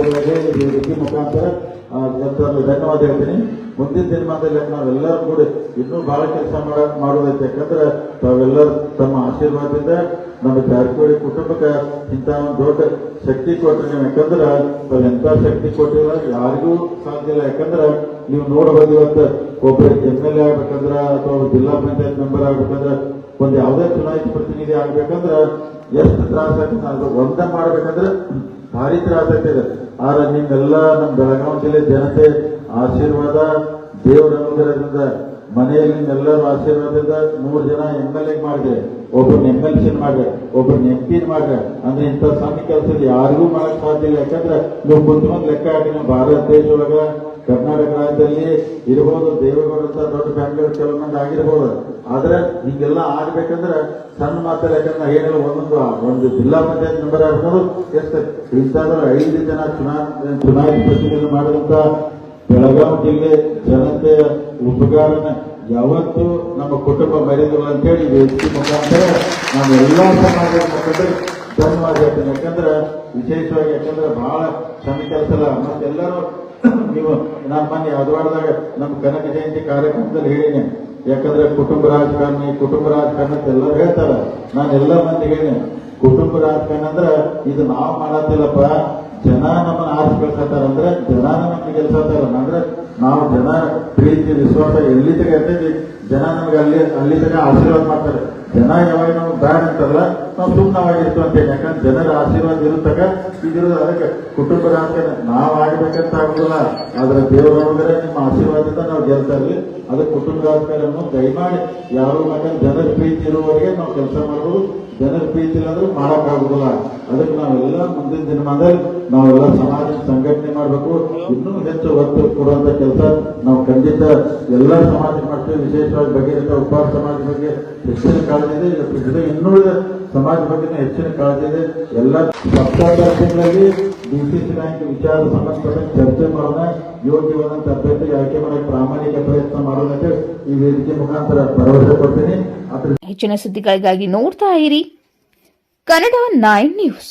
ಸಮಾಜಗಳಿಗೆ ಈ ಮುಖಾಂತರ ಆ, ಧನ್ಯವಾದ ಹೇಳ್ತೀನಿ. ಮುಂದಿನ ದಿನಮಾನದಲ್ಲಿ ನಾವೆಲ್ಲರೂ ಕೂಡ ಇನ್ನೂ ಬಹಳ ಕೆಲಸ ಮಾಡ ಮಾಡೋದೈತೆ ಯಾಕಂದ್ರೆ ತಾವೆಲ್ಲರೂ ತಮ್ಮ ಆಶೀರ್ವಾದದಿಂದ ನಮ್ಮ ಜಾರಕಿಹೊಳಿ ಕುಟುಂಬಕ್ಕೆ ಇಂಥ ಒಂದು ದೊಡ್ಡ ಶಕ್ತಿ ಕೊಟ್ಟರೆ ನೀವು ಯಾಕಂದ್ರೆ ತಾವು ಎಂಥ ಶಕ್ತಿ ಕೊಟ್ಟಿಲ್ಲ ಯಾರಿಗೂ ಸಾಧ್ಯ ಇಲ್ಲ. ಯಾಕಂದ್ರೆ ನೀವು ನೋಡಬಹುದು ಇವತ್ತು ಒಬ್ಬರು ಎಂ ಎಲ್ ಎ ಆಗ್ಬೇಕಂದ್ರೆ ಅಥವಾ ಜಿಲ್ಲಾ ಪಂಚಾಯತ್ ಮೆಂಬರ್ ಆಗ್ಬೇಕಂದ್ರೆ ಒಂದು ಯಾವುದೇ ಚುನಾಯಿತ ಪ್ರತಿನಿಧಿ ಆಗ್ಬೇಕಂದ್ರೆ ಎಷ್ಟು ತ್ರಾಸ ಆಗ್ತದೆ ಅದು ಒಂದ ಮಾಡ್ಬೇಕಂದ್ರೆ ಭಾರಿ ತ್ರಾಸ ಆಗ್ತದೆ ಆದ್ರೆ ನಿಮ್ಮೆಲ್ಲ ನಮ್ಮ ಬೆಳಗಾವಿ ಜಿಲ್ಲೆ ಜನತೆ ಆಶೀರ್ವಾದ, ದೇವರ ಅನುಗ್ರಹದಿಂದ ಮನೆಯಲ್ಲಿ ನಿಮ್ಮೆಲ್ಲರ ಆಶೀರ್ವಾದದಿಂದ ಮೂರು ಜನ ಎಂ ಎಲ್ ಎ ಮಾಡಿದೆ ಒಬ್ಬರು ಎಂ ಎಲ್ ಸಿ ಮಾಡಿದೆ ಒಬ್ಬರು ಎಂ ಪಿ ಮಾಡಿದೆ. ಅಂದ್ರೆ ಇಂಥ ಸಣ್ಣ ಕೆಲಸ ಯಾರಿಗೂ ಮಾಡಕ್ ಸಾಧ್ಯ ಇಲ್ಲ. ಯಾಕಂದ್ರೆ ನೀವು ಬುದ್ಧಿಮಂತ ಲೆಕ್ಕ ಹಾಕಿ ನಮ್ಮ ಭಾರತ ದೇಶದೊಳಗ ಕರ್ನಾಟಕ ರಾಜ್ಯದಲ್ಲಿ ಇರ್ಬೋದು, ದೇವೇಗೌಡ ಅಂತ ದೊಡ್ಡ ಫ್ಯಾಮಿಲಿ ಕೆಲವೊಂದು ಆಗಿರ್ಬೋದು. ಆದ್ರೆ ಹಿಂಗೆಲ್ಲ ಆಗ್ಬೇಕಂದ್ರೆ ಸಣ್ಣ ಮಾತಲ್ಲ, ಯಾಕಂದ್ರೆ ಏನಿಲ್ಲ ಒಂದೊಂದು, ಒಂದು ಜಿಲ್ಲಾ ಪಂಚಾಯತ್ ಮೆಂಬರ್ ಆಗ್ಬೋದು ಎಷ್ಟು ಇಂಥದ್ರ ಐದು ಜನ ಚುನಾವಣೆ ಚುನಾಯಿತ ಪ್ರತಿನಿಧಿ ಮಾಡಿದಂತ ಬೆಳಗಾವಿ ಜಿಲ್ಲೆ ಜನತೆಯ ಉಪಕಾರನ ಯಾವತ್ತು ನಮ್ಮ ಕುಟುಂಬ ಮರೆದಿಲ್ಲ ಅಂತೇಳಿ ವೇದಿಕೆ ಮುಖಾಂತರ ನಾನು ಎಲ್ಲಾ ಸಮಾಜದ ಮುಖಂಡರು ಧನ್ಯವಾದ ಹೇಳ್ತೇನೆ. ಯಾಕಂದ್ರೆ ವಿಶೇಷವಾಗಿ ಯಾಕಂದ್ರೆ ಬಹಳ ಸಣ್ಣ ಕೆಲಸ ಮತ್ತೆಲ್ಲರೂ ನೀವು ನಾನು ಮೊನ್ನೆ ಯಾದವಾಡದಾಗ ನಮ್ಮ ಕನಕ ಜಯಂತಿ ಕಾರ್ಯಕ್ರಮದಲ್ಲಿ ಹೇಳಿನಿ. ಯಾಕಂದ್ರೆ ಕುಟುಂಬ ರಾಜಕಾರಣಿ, ಕುಟುಂಬ ರಾಜಕಾರಣ ಅಂತ ಎಲ್ಲರೂ ಹೇಳ್ತಾರೆ. ನಾನು ಎಲ್ಲ ಮಂದಿ ಹೇಳಿನಿ. ಕುಟುಂಬ ರಾಜಕಾರಣ ಅಂದ್ರೆ ಇದು ನಾವು ಮಾಡತ್ತಿಲ್ಲಪ್ಪ. ಜನ ನಮ್ಮನ್ನ ಆರಿಸಿ ಕಳ್ಸತ್ತಾರ ಅಂದ್ರೆ ಜನ ನಮ್ಗೆ ಗೆಲ್ಸತ್ತಾರ. ಅಂದ್ರೆ ನಾವು ಜನ ಪ್ರೀತಿ, ವಿಶ್ವಾಸ ಎಲ್ಲಿ ತಗ ಜನ ನಮ್ಗೆ ಅಲ್ಲಿ ಅಲ್ಲಿ ತಗ ಆಶೀರ್ವಾದ ಮಾಡ್ತಾರೆ. ಜನ ಯಾವಾಗ ಬ್ಯಾಡ್ ಅಂತಲ್ಲ ನಾವು ಸುಮ್ಮನವಾಗಿರ್ತೀವಿ ಅಂತ. ಯಾಕಂದ್ರೆ ಜನರ ಆಶೀರ್ವಾದ ಇರುತ್ತಾಗ ಇದಿರೋದು ಅದಕ್ಕೆ ಕುಟುಂಬದ ಅಂತ ನಾವು ಆಗ್ಬೇಕಂತ ಆಗುದಿಲ್ಲ. ಆದ್ರೆ ದೇವರೊಳಗಡೆ ನಿಮ್ಮ ಆಶೀರ್ವಾದದಿಂದ ನಾವು ಗೆಲ್ತಾ ಇರ್ಲಿ. ಅದಕ್ಕೆ ಕುಟುಂಬ ರಾಜಕಾರಣವನ್ನು ದಯಮಾಡಿ ಯಾರು ಯಾಕಂದ್ರೆ ಜನರ ಪ್ರೀತಿ ಇರುವವರೆಗೆ ನಾವು ಕೆಲಸ ಮಾಡಬಹುದು ಜನರ ಪ್ರೀತಿ ಇಲ್ಲಾಂದ್ರೆ ಮಾಡೋಕ್ಕಾಗುದಿಲ್ಲ. ಅದಕ್ಕೆ ನಾವೆಲ್ಲ ಮುಂದಿನ ದಿನಮಾನದಲ್ಲಿ ನಾವೆಲ್ಲ ಸಮಾಜ ಸಂಘಟನೆ ಮಾಡಬೇಕು. ಇನ್ನೂ ಹೆಚ್ಚು ಒತ್ತು ಕೊಡುವಂತ ಕೆಲಸ ನಾವು ಖಂಡಿತ ಎಲ್ಲ ಸಮಾಜ ಮಾಡ್ತೀವಿ. ವಿಶೇಷವಾಗಿ ಬಗೆಹರಿತ ಉಪಹಾರ ಸಮಾಜ ಬಗ್ಗೆ ಇದೆ ಇದು. ಜೊತೆ ಇನ್ನುಳಿದ ಸಮಾಜ ಬಗ್ಗೆ ಹೆಚ್ಚಿನ ಕಾಳಜಿ ಇದೆ. ಎಲ್ಲ ಸಪ್ತಾಹ ಬಿಸಿಸಿ ಡಿಸಿಸಿ ಬ್ಯಾಂಕ್ ವಿಚಾರ ಸಂಬಂಧಪಟ್ಟ ಚರ್ಚೆ ಮಾಡೋಣ. ಯೋಗ್ಯವಾದಂತ ಅಭ್ಯರ್ಥಿ ಆಯ್ಕೆ ಮಾಡಕ್ಕೆ ಪ್ರಾಮಾಣಿಕ ಪ್ರಯತ್ನ ಮಾಡೋಣ ಈ ವೇದಿಕೆ ಮುಖಾಂತರ ಭರವಸೆ ಕೊಡ್ತೀನಿ. ಹೆಚ್ಚಿನ ಸುದ್ದಿಗಳಿಗಾಗಿ ನೋಡ್ತಾ ಇರಿ. Kannada nine news.